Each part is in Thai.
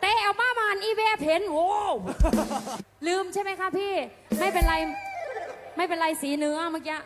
เตะเอามามานอีเวเห็นโอ้ลืมใช่ไหมคะพี่ ไม่เป็นไร ไม่เป็นไรสีเนื้อเมื่อกี้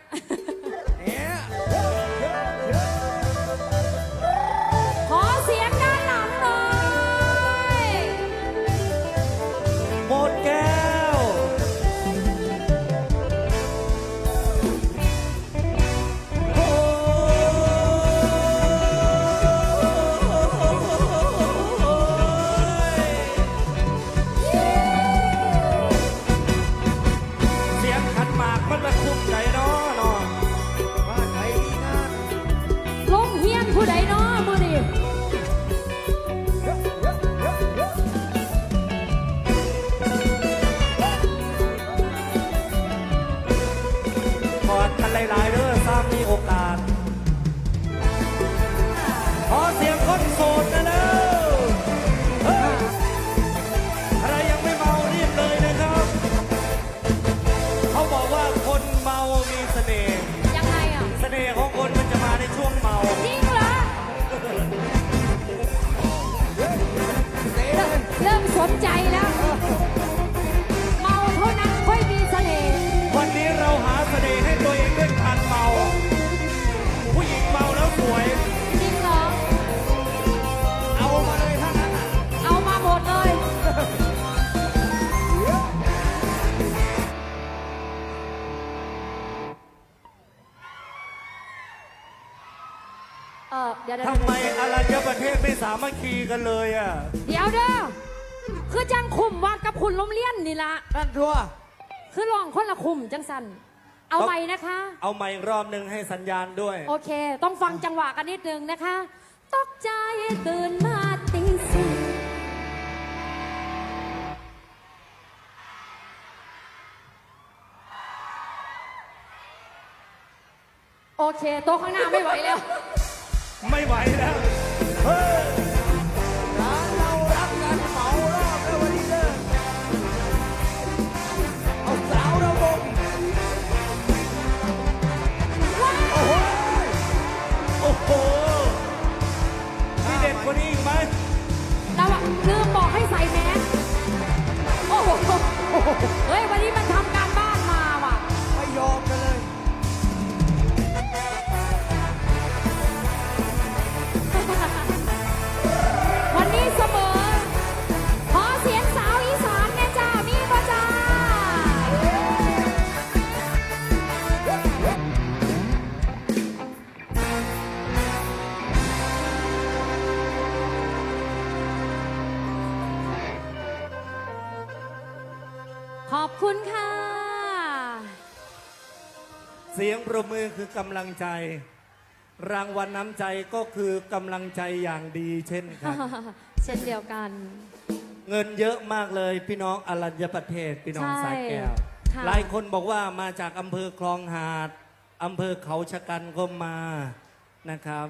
คนเมามีเสน่ห์ยังไงอะ เสน่ห์ของคนมันจะมาในช่วงเมาจริงเหรอ เริ่มสนใจแล้ว เออเดี๋ยวเดี๋ยวทำไมอรัญญประเทศไม่สามัคคีกันเลยอะเดี๋ยวเด้อคือจังคุมวัดกับคุณล้มเลี้ยนนี่ละนั่นทัวคือลองคนละคุมจังสันเอาต้องไปนะคะ เอาใหม่อีกรอบหนึ่งให้สัญญาณด้วย โอเค ต้องฟังจังหวะกันนิดนึงนะคะ ตกใจตื่นมาตีสี่โอเค โต๊ะข้างหน้าไม่ไหวแล้ว ไม่ไหวแล้ว ขอบคุณค่ะ เสียงประมือคือกำลังใจ รางวัลน้ำใจก็คือกำลังใจอย่างดีเช่นกันเช่นเดียวกัน เงินเยอะมากเลยพี่น้องอรัญญประเทศพี่น้องใช่สายแก้ว ค่ะ หลายคนบอกว่ามาจากอำเภอคลองหาดอำเภอเขาชะกันก็มานะครับ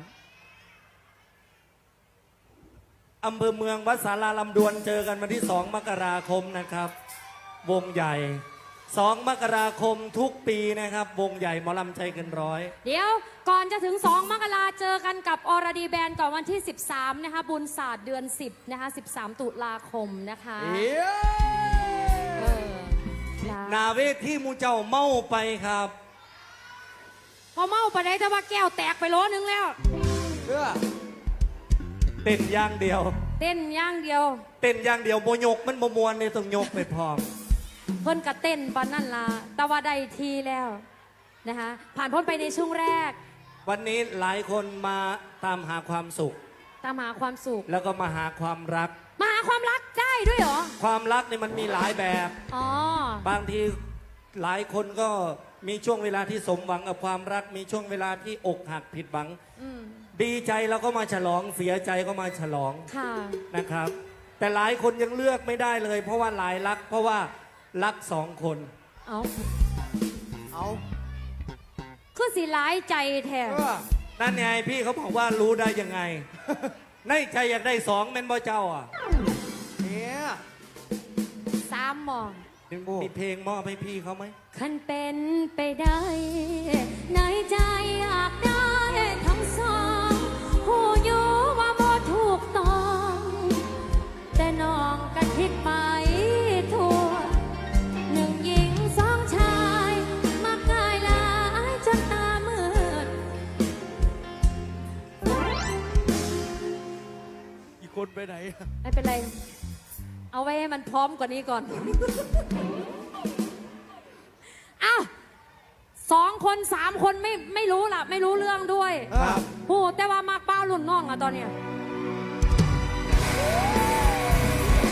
อำเภอเมืองวัดสาราลำดวนเจอกันวันที่ 2 มกราคมนะครับ วงใหญ่2มกราคมทุกปีนะครับ วงใหญ่หมอลำใจเกินร้อย เดี๋ยวก่อนจะถึง 2 มกราเจอกันกับอรดีแบนก่อนวันที่ 13 นะคะ บุญศาสตร์เดือน 10 นะคะ 13 ตุลาคมนะคะเย้เออนะนาเวทที่มูเจ้าเมาไปครับ พอเมาไปได้แต่ว่าแก้วแตกไปโลนึงแล้ว เพื่อเต้นอย่างเดียว เต้นอย่างเดียว เต้นอย่างเดียวโมยกมันโมมวนเนี่ยต้องยกไปพร้อม เพิ่นกระเต้นปานนั่นละแต่ว่าได้ทีแล้วนะคะผ่านพ้นไปในช่วงแรก วันนี้หลายคนมาตามหาความสุข ตามหาความสุข แล้วก็มาหาความรัก มาหาความรักได้ด้วยเหรอ ความรักนี่มันมีหลายแบบ อ๋อ บางทีหลายคนก็มีช่วงเวลาที่สมหวังกับความรัก มีช่วงเวลาที่อกหักผิดหวัง อืม ดีใจเราก็มาฉลองเสียใจก็มาฉลองค่ะ นะครับ แต่หลายคนยังเลือกไม่ได้เลย เพราะว่าหลายรัก เพราะว่า รักสองคน เอาเอาคือสิร้ายใจแท้เพื่อนั่นไงพี่เขาบอกว่ารู้ได้ยังไง ในใจอยากได้สองแม่นบ่เจ้าอะเนี่ยสามหมองมีเพลงมอบให้พี่เขาไหมคันเป็นไปได้ ในใจอยากได้ทั้งสอง เนี่ยไม่เป็นไร เอาไว้ให้มันพร้อมกว่านี้ก่อนอ้าวสองคนสามคนไม่ไม่รู้ล่ะ ไม่รู้เรื่องด้วยครับ โหแต่ว่ามาเป้ารุ่นน้องอะตอนเนี้ยอ